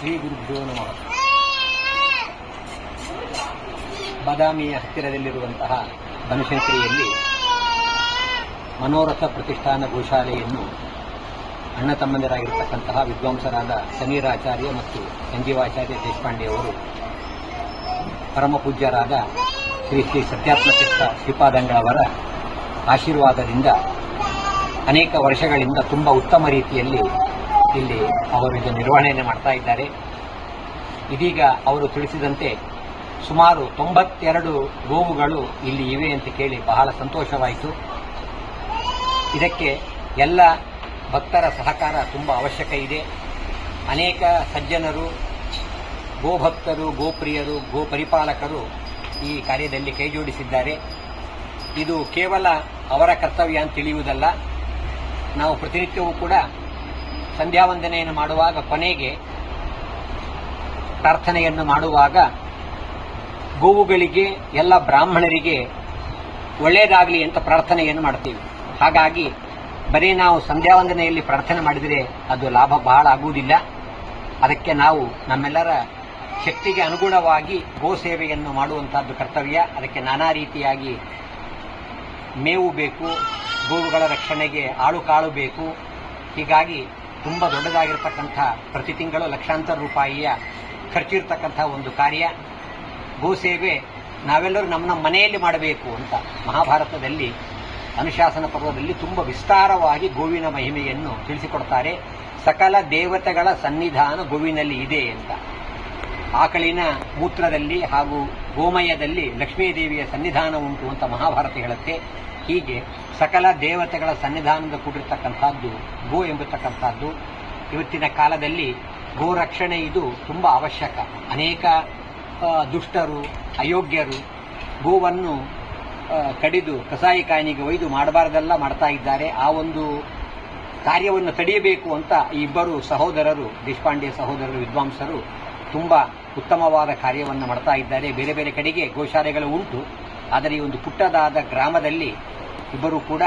ಶ್ರೀ ಗುರುಭ್ಯೋ ನಮಃ. ಬಾದಾಮಿಯ ಹತ್ತಿರದಲ್ಲಿರುವಂತಹ ಬನಶಂಕರಿಯಲ್ಲಿ ಮನೋರಥ ಪ್ರತಿಷ್ಠಾನ ಗೋಶಾಲೆಯನ್ನು ಅಣ್ಣ ತಮ್ಮಂದಿರಾಗಿರ್ತಕ್ಕಂತಹ ವಿದ್ವಾಂಸರಾದ ಸಮೀರಾಚಾರ್ಯ ಮತ್ತು ಸಂಜೀವಾಚಾರ್ಯ ದೇಶಪಾಂಡೆ ಅವರು ಪರಮ ಪೂಜ್ಯರಾದ ಶ್ರೀ ಶ್ರೀ ಸತ್ಯಾತ್ಮತೀರ್ಥ ಶ್ರೀಪಾದಂಗಳವರ ಆಶೀರ್ವಾದದಿಂದ ಅನೇಕ ವರ್ಷಗಳಿಂದ ತುಂಬ ಉತ್ತಮ ರೀತಿಯಲ್ಲಿ ಇಲ್ಲಿ ಅವರು ಇದು ನಿರ್ವಹಣೆಯನ್ನು ಮಾಡ್ತಾ ಇದ್ದಾರೆ. ಇದೀಗ ಅವರು ತಿಳಿಸಿದಂತೆ ಸುಮಾರು ತೊಂಬತ್ತೆರಡು ಗೋವುಗಳು ಇಲ್ಲಿ ಇವೆ ಅಂತ ಕೇಳಿ ಬಹಳ ಸಂತೋಷವಾಯಿತು. ಇದಕ್ಕೆ ಎಲ್ಲ ಭಕ್ತರ ಸಹಕಾರ ತುಂಬ ಅವಶ್ಯಕ ಇದೆ. ಅನೇಕ ಸಜ್ಜನರು, ಗೋಭಕ್ತರು, ಗೋಪ್ರಿಯರು ಗೋ ಪರಿಪಾಲಕರು ಈ ಕಾರ್ಯದಲ್ಲಿ ಕೈಜೋಡಿಸಿದ್ದಾರೆ ಇದು ಕೇವಲ ಅವರ ಕರ್ತವ್ಯ ಅಂತ ತಿಳಿಯುವುದಲ್ಲ. ನಾವು ಪ್ರತಿನಿತ್ಯವೂ ಕೂಡ ಸಂಧ್ಯಾ ವಂದನೆಯನ್ನು ಮಾಡುವಾಗ ಕೊನೆಗೆ ಪ್ರಾರ್ಥನೆಯನ್ನು ಮಾಡುವಾಗ ಗೋವುಗಳಿಗೆ, ಎಲ್ಲ ಬ್ರಾಹ್ಮಣರಿಗೆ ಒಳ್ಳೆಯದಾಗಲಿ ಅಂತ ಪ್ರಾರ್ಥನೆಯನ್ನು ಮಾಡ್ತೀವಿ. ಹಾಗಾಗಿ ಬರೀ ನಾವು ಸಂಧ್ಯಾವಂದನೆಯಲ್ಲಿ ಪ್ರಾರ್ಥನೆ ಮಾಡಿದರೆ ಅದು ಲಾಭ ಬಹಳ ಆಗುವುದಿಲ್ಲ. ಅದಕ್ಕೆ ನಾವು ನಮ್ಮೆಲ್ಲರ ಶಕ್ತಿಗೆ ಅನುಗುಣವಾಗಿ ಗೋ ಸೇವೆಯನ್ನು ಮಾಡುವಂತಹದ್ದು ಕರ್ತವ್ಯ. ಅದಕ್ಕೆ ನಾನಾ ರೀತಿಯಾಗಿ ಮೇವು ಬೇಕು, ಗೋವುಗಳ ರಕ್ಷಣೆಗೆ ಆಳು ಕಾಳು ಬೇಕು. ಹೀಗಾಗಿ ತುಂಬ ದೊಡ್ಡದಾಗಿರ್ತಕ್ಕಂಥ ಪ್ರತಿ ತಿಂಗಳು ಲಕ್ಷಾಂತರ ರೂಪಾಯಿಯ ಖರ್ಚಿರ್ತಕ್ಕಂಥ ಒಂದು ಕಾರ್ಯ. ಗೋಸೇವೆ ನಾವೆಲ್ಲರೂ ನಮ್ಮ ನಮ್ಮ ಮನೆಯಲ್ಲಿ ಮಾಡಬೇಕು ಅಂತ ಮಹಾಭಾರತದಲ್ಲಿ, ಅನುಶಾಸನ ಪರ್ವದಲ್ಲಿ ತುಂಬ ವಿಸ್ತಾರವಾಗಿ ಗೋವಿನ ಮಹಿಮೆಯನ್ನು ತಿಳಿಸಿಕೊಡ್ತಾರೆ. ಸಕಲ ದೇವತೆಗಳ ಸನ್ನಿಧಾನ ಗೋವಿನಲ್ಲಿ ಇದೆ ಅಂತ. ಆಕಳಿನ ಮೂತ್ರದಲ್ಲಿ ಹಾಗೂ ಗೋಮಯದಲ್ಲಿ ಲಕ್ಷ್ಮೀದೇವಿಯ ಸನ್ನಿಧಾನ ಉಂಟು ಅಂತ ಮಹಾಭಾರತ ಹೇಳುತ್ತೆ. ಹೀಗೆ ಸಕಲ ದೇವತೆಗಳ ಸನ್ನಿಧಾನದ ಕೂಡಿರ್ತಕ್ಕಂಥದ್ದು ಗೋ ಎಂಬತಕ್ಕಂಥದ್ದು, ಇವತ್ತಿನ ಕಾಲದಲ್ಲಿ ಗೋ ರಕ್ಷಣೆ ಇದು ತುಂಬ ಅವಶ್ಯಕ. ಅನೇಕ ದುಷ್ಟರು, ಅಯೋಗ್ಯರು ಗೋವನ್ನು ಕಡಿದು ಕಸಾಯಿ ಕಾಯಿನಿಗೆ ಒಯ್ದು ಮಾಡಬಾರ್ದೆಲ್ಲ ಮಾಡ್ತಾ ಇದ್ದಾರೆ. ಆ ಒಂದು ಕಾರ್ಯವನ್ನು ತಡೆಯಬೇಕು ಅಂತ ಇಬ್ಬರು ಸಹೋದರರು, ದೇಶಪಾಂಡೆ ಸಹೋದರರು, ವಿದ್ವಾಂಸರು ತುಂಬ ಉತ್ತಮವಾದ ಕಾರ್ಯವನ್ನು ಮಾಡ್ತಾ ಇದ್ದಾರೆ. ಬೇರೆ ಬೇರೆ ಕಡೆಗೆ ಗೋಶಾಲೆಗಳು ಉಂಟು. ಆದರೆ ಈ ಒಂದು ಪುಟ್ಟದಾದ ಗ್ರಾಮದಲ್ಲಿ ಇಬ್ಬರು ಕೂಡ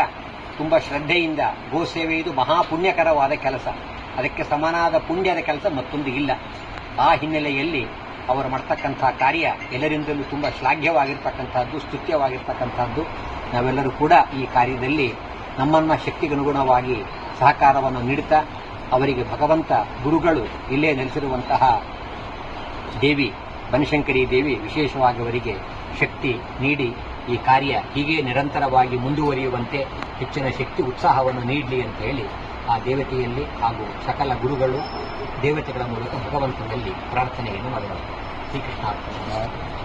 ತುಂಬ ಶ್ರದ್ಧೆಯಿಂದ, ಗೋ ಸೇವೆ ಇದು ಮಹಾಪುಣ್ಯಕರವಾದ ಕೆಲಸ. ಅದಕ್ಕೆ ಸಮನಾದ ಪುಣ್ಯದ ಕೆಲಸ ಮತ್ತೊಂದು ಇಲ್ಲ. ಆ ಹಿನ್ನೆಲೆಯಲ್ಲಿ ಅವರು ಮಾಡ್ತಕ್ಕಂಥ ಕಾರ್ಯ ಎಲ್ಲರಿಂದಲೂ ತುಂಬ ಶ್ಲಾಘ್ಯವಾಗಿರ್ತಕ್ಕಂಥದ್ದು, ಸ್ತುತ್ಯವಾಗಿರ್ತಕ್ಕಂಥದ್ದು. ನಾವೆಲ್ಲರೂ ಕೂಡ ಈ ಕಾರ್ಯದಲ್ಲಿ ನಮ್ಮನ್ನ ಶಕ್ತಿಗನುಗುಣವಾಗಿ ಸಹಕಾರವನ್ನು ನೀಡುತ್ತಾ, ಅವರಿಗೆ ಭಗವಂತ ಗುರುಗಳು ಇಲ್ಲೇ ನೆಲೆಸಿರುವಂತಹ ದೇವಿ, ಬನಶಂಕರಿ ದೇವಿ ವಿಶೇಷವಾಗಿ ಅವರಿಗೆ ಶಕ್ತಿ ನೀಡಿ ಈ ಕಾರ್ಯ ಹೀಗೆ ನಿರಂತರವಾಗಿ ಮುಂದುವರಿಯುವಂತೆ ಹೆಚ್ಚಿನ ಶಕ್ತಿ ಉತ್ಸಾಹವನ್ನು ನೀಡಲಿ ಅಂತ ಹೇಳಿ ಆ ದೇವತೆಯಲ್ಲಿ ಹಾಗೂ ಸಕಲ ಗುರುಗಳು ದೇವತೆಗಳ ಮೂಲಕ ಭಗವಂತನಲ್ಲಿ ಪ್ರಾರ್ಥನೆಯನ್ನು ಮಾಡಿದರು. ಶ್ರೀಕೃಷ್ಣ.